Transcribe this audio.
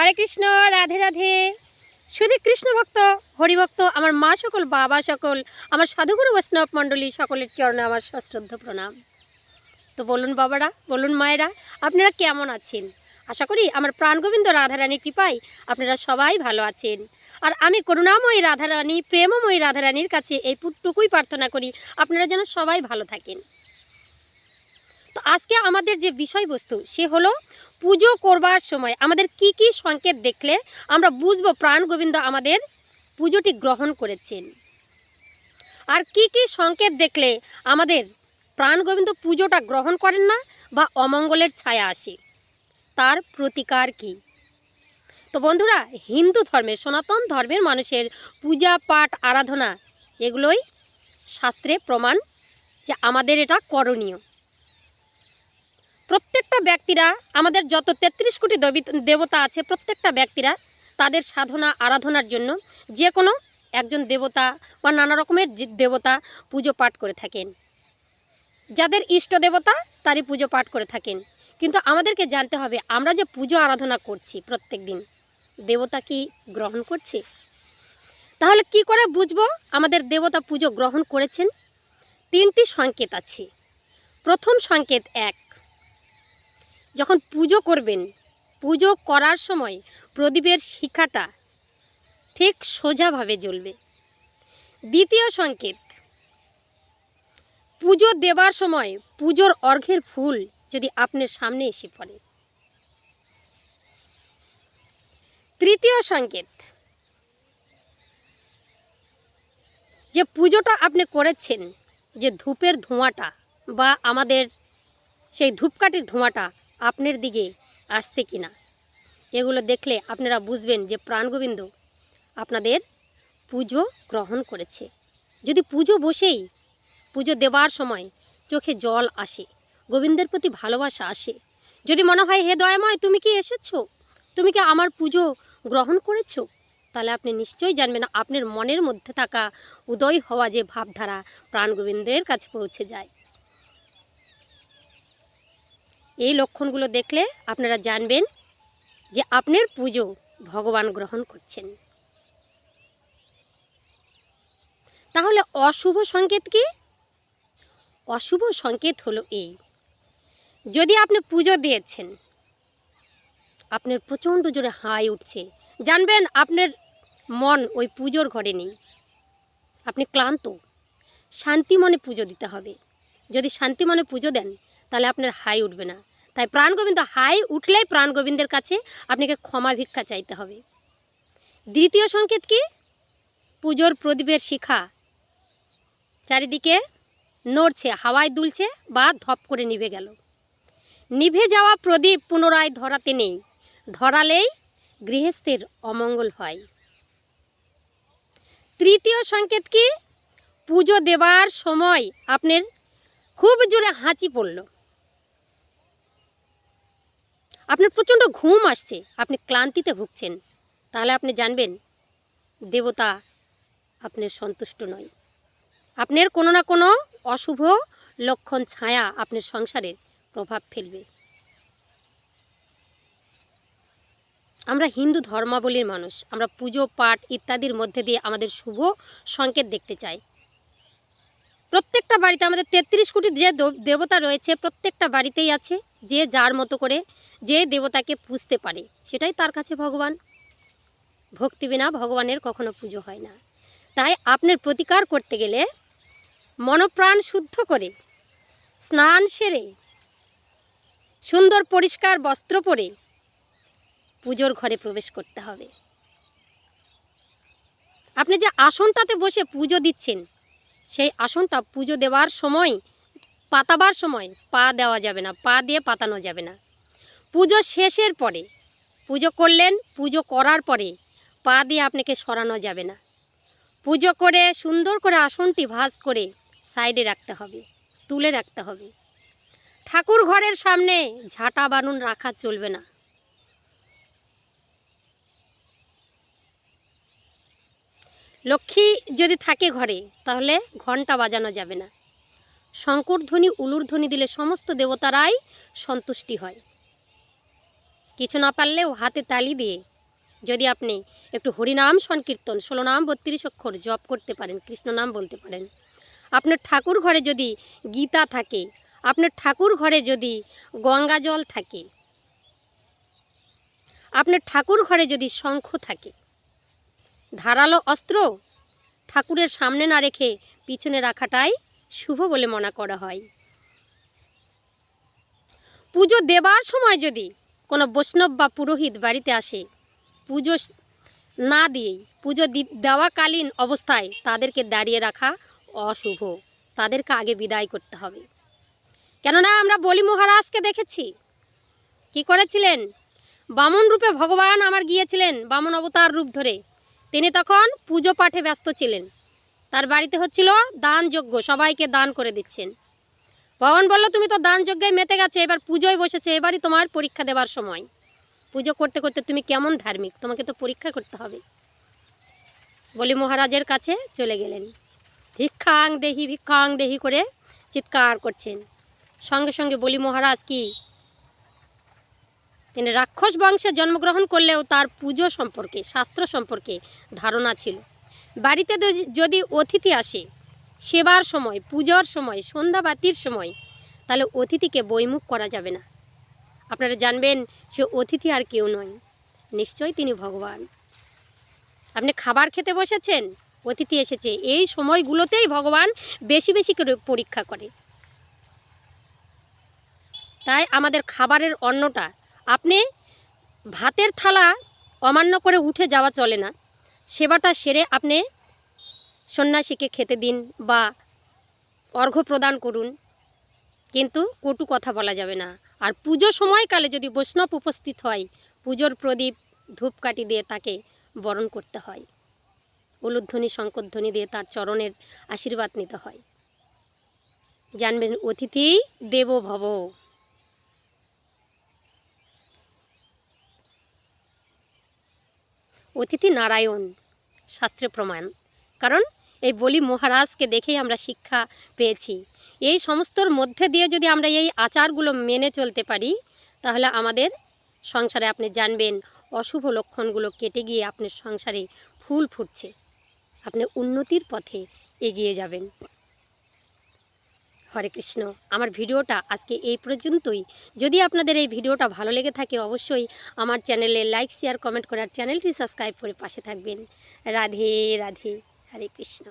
হরে কৃষ্ণ, রাধে রাধে। শুধু কৃষ্ণ ভক্ত হরিভক্ত আমার মা সকল, বাবা সকল, আমার সাধুগুরু বৈষ্ণব মণ্ডলী সকলের চরণে আমার সশ্রদ্ধ প্রণাম। তো বলুন বাবারা, বলুন মায়েরা, আপনারা কেমন আছেন? আশা করি আমার প্রাণগোবিন্দ রাধারানীর কৃপায় আপনারা সবাই ভালো আছেন। আর আমি করুণাময়ী রাধারানী, প্রেমময়ী রাধারানীর কাছে এই পুটুকুই প্রার্থনা করি, আপনারা যেন সবাই ভালো থাকেন। তো আজকে আমাদের যে বিষয়বস্তু, সে হলো পুজো করবার সময়। আমাদের কি কি সংকেত দেখলে আমরা বুঝব প্রাণ গোবিন্দ আমাদের পুজোটি গ্রহণ করেছেন। আর কি কি সংকেত দেখলে আমাদের প্রাণ গোবিন্দ পুজোটা গ্রহণ করেন না বা অমঙ্গলের ছায়া আসে? তার প্রতিকার কি? তো বন্ধুরা, হিন্দু ধর্মের, সনাতন ধর্মের মানুষের পূজা, পাঠ, আরাধনা, এগুলোই শাস্ত্রে প্রমাণ যে আমাদের এটা করণীয়। প্রত্যেকটা ব্যক্তিরা, আমাদের যত তেত্রিশ কোটি দেবী- দেবতা আছে, প্রত্যেকটা ব্যক্তিরা তাদের সাধনা, আরাধনার জন্য যে কোনো একজন দেবতা বা নানা রকমের দেবতা পুজো পাঠ করে থাকেন। যাদের ইষ্ট দেবতা, তারই পুজো পাঠ করে থাকেন। কিন্তু আমাদেরকে জানতে হবে, আমরা যে পুজো আরাধনা করছি প্রত্যেক দিন, দেবতা কি গ্রহণ করছে? তাহলে কি করে বুঝব আমাদের দেবতা পুজো গ্রহণ করেছেন? তিনটি সংকেত আছে। প্রথম সংকেত এক যখন পুজো করবেন, পুজো করার সময় প্রদীপের শিখাটা ঠিক সোজাভাবে জ্বলবে। দ্বিতীয় সংকেত, পুজো দেবার সময় পুজোর অর্ঘের ফুল যদি আপনার সামনে এসে পড়ে। তৃতীয় সংকেত, যে পুজোটা আপনি করেছেন, যে ধূপের ধোঁয়াটা বা আমাদের সেই ধূপকাঠির ধোঁয়াটা আপনার দিকে আসছে কি না? এগুলো দেখলে আপনারা বুঝবেন যে প্রাণগোবিন্দ আপনাদের পুজো গ্রহণ করেছে। যদি পুজো বসেই, পুজো দেবার সময় চোখে জল আসে, গোবিন্দের প্রতি ভালোবাসা আসে, যদি মনে হয়, হে দয়াময়, তুমি কি এসেছ? তুমি কি আমার পুজো গ্রহণ করেছ? তাহলে আপনি নিশ্চয়ই জানবেন আপনার মনের মধ্যে থাকা উদয় হওয়া যে ভাবধারা প্রাণ গোবিন্দের কাছে পৌঁছে যায়। এই লক্ষণগুলো দেখলে আপনারা জানবেন যে আপনার পুজো ভগবান গ্রহণ করছেন। তাহলে অশুভ সংকেত কি? অশুভ সংকেত হলো এই। যদি আপনি পুজো দিয়েছেন, আপনার প্রচণ্ড জোরে হাই উঠছে, জানবেন আপনার মন ওই পুজোর ঘরে নেই। আপনি ক্লান্ত, শান্তি মনে পুজো দিতে হবে। যদি শান্তি মনে পুজো দেন তাহলে আপনার হাই উঠবে না। তাই প্রাণ গোবিন্দ, হাই উঠলেই প্রাণ গোবিন্দের কাছে আপনাকে ক্ষমা ভিক্ষা চাইতে হবে। দ্বিতীয় সংকেত কি? পুজোর প্রদীপের শিখা। চারিদিকে নড়ছে, হাওয়ায় দুলছে বা ধপ করে নিভে গেল। নিভে যাওয়া প্রদীপ পুনরায় ধরাতে নেই। ধরালেই গৃহস্থের অমঙ্গল হয়। তৃতীয় সংকেত কি? পুজো দেবার সময় আপনার খুব জোরে হাঁচি পড়ল। আপনার প্রচণ্ড ঘুম আসছে। আপনি ক্লান্তিতে ভুগছেন। তাহলে আপনি জানবেন, দেবতা আপনার সন্তুষ্ট নয়। আপনার কোনো না কোনো অশুভ লক্ষণ, ছায়া আপনার সংসারে প্রভাব ফেলবে। আমরা হিন্দু ধর্মাবলীর মানুষ। আমরা পুজো, পাঠ ইত্যাদির মধ্যে দিয়ে আমাদের শুভ সংকেত দেখতে চাই। প্রত্যেকটা বাড়িতে আমাদের তেত্রিশ কোটি যে দেব- দেবতা রয়েছে প্রত্যেকটা বাড়িতেই আছে, যে যার মতো করে যে দেবতাকে পুজতে পারে, সেটাই তার কাছে ভগবান। ভক্তি বিনা ভগবানের কখনো পুজো হয় না। তাই আপনার প্রতিকার করতে গেলে মনপ্রাণ শুদ্ধ করে, স্নান সেরে, সুন্দর পরিষ্কার বস্ত্র পরে পুজোর ঘরে প্রবেশ করতে হবে। আপনি যে আসনটাতে বসে পুজো দিচ্ছেন সেই আসনটা পুজো দেওয়ার সময়, পাতাবার সময় পা দেওয়া যাবে না, পা দিয়ে পাতানো যাবে না। পুজো শেষের পরে, পুজো করলেন, পুজো করার পরে পা দিয়ে আপনাকে সরানো যাবে না। পুজো করে সুন্দর করে আসনটি ভাজ করে সাইডে রাখতে হবে, তুলে রাখতে হবে। ঠাকুর ঘরের সামনে ঝাঁটা বানুন রাখা চলবে না। লক্ষ্মী যদি থাকে ঘরে, তাহলে ঘণ্টা বাজানো যাবে না। শঙ্কর ধ্বনি, উলুর ধ্বনি দিলে সমস্ত দেবতারাই সন্তুষ্টি হয়। কিছু না পারলেও হাতে তালি দিয়ে যদি আপনি একটু হরিনাম সংকীর্তন, ষোলো নাম, বত্রিশ অক্ষর জপ করতে পারেন, কৃষ্ণ নাম বলতে পারেন। আপনার ঠাকুর ঘরে যদি গীতা থাকে, আপনার ঠাকুর ঘরে যদি গঙ্গা জল থাকে, আপনার ঠাকুর ঘরে যদি শঙ্খ থাকে ধারালো অস্ত্র? ঠাকুরের সামনে না রেখে পিছনে রাখাটাই শুভ বলে মনে করা হয়। পুজো দেবার সময় যদি কোনো বৈষ্ণব বা পুরোহিত বাড়িতে আসে, পুজো না দিয়েই, পুজো দেওয়াকালীন অবস্থায় তাদেরকে দাঁড়িয়ে রাখা অশুভ। তাদেরকে আগে বিদায় করতে হবে। কেননা আমরা বলি মহারাজকে দেখেছি। কি করেছিলেন? বামন রূপে ভগবান আমার গিয়েছিলেন বামন অবতার রূপ ধরে। তিনি তখন পুজো পাঠে ব্যস্ত ছিলেন। তার বাড়িতে হচ্ছিল দান যজ্ঞ সবাইকে দান করে দিচ্ছেন। ভগবান বলল, তুমি তো দান মেতে গেছো, এবার পুজোয় বসেছে, এবারই তোমার পরীক্ষা দেবার সময়। পুজো করতে করতে তুমি কেমন ধার্মিক, তোমাকে তো পরীক্ষা করতে হবে। বলি মহারাজের কাছে চলে গেলেন। ভিক্ষাং দেহি ভিক্ষাং দেহি করে চিৎকার করছেন। সঙ্গে সঙ্গে বলি, মহারাজ, কি তিনি রাক্ষস বংশে জন্মগ্রহণ করলেও তার পুজো সম্পর্কে, শাস্ত্র সম্পর্কে ধারণা ছিল। বাড়িতে যদি- অতিথি আসে, সেবার সময়, পূজার সময়, সন্ধ্যাবাতির সময়, তাহলে অতিথিকে বৈমুখ করা যাবে না। আপনারা জানবেন, সে অতিথি আর কেউ নয়। নিশ্চয়ই তিনি ভগবান। আপনি খাবার খেতে বসেছেন? অতিথি এসেছে। এই সময়গুলোতেই ভগবান বেশি বেশি করে পরীক্ষা করে। তাই আমাদের খাবারের অন্নটা আপনি ভাতের থালা অমান্য করে উঠে যাওয়া চলে না। সেবাটা সেরে আপনি সন্ন্যাসীকে খেতে দিন বা অর্ঘ্য প্রদান করুন। কিন্তু কটু কথা বলা যাবে না। আর পুজো সময়কালে যদি বৈষ্ণব উপস্থিত হয়, পুজোর প্রদীপ, ধূপকাঠি দিয়ে তাকে বরণ করতে হয়। উলুধ্বনি শঙ্করধ্বনি দিয়ে তার চরণের আশীর্বাদ নিতে হয়। জানবেন, অতিথি দেব ভব। অতিথি নারায়ণ, শাস্ত্রে প্রমাণ। কারণ এই বলি মহারাজকে দেখেই আমরা শিক্ষা পেয়েছি। এই সমস্তর মধ্যে দিয়ে যদি আমরা এই আচারগুলো মেনে চলতে পারি, তাহলে আমাদের সংসারে আপনি জানবেন অশুভ লক্ষণগুলো কেটে গিয়ে আপনার সংসারে ফুল ফুটছে। আপনি উন্নতির পথে এগিয়ে যাবেন। হরে কৃষ্ণ। আমার ভিডিওটা আজকে এই পর্যন্তই। যদি আপনাদের এই ভিডিওটা ভালো লেগে থাকে অবশ্যই আমার চ্যানেলে লাইক, শেয়ার, কমেন্ট করার চ্যানেলটি সাবস্ক্রাইব করে পাশে থাকবেন। রাধে রাধে, হরে কৃষ্ণ।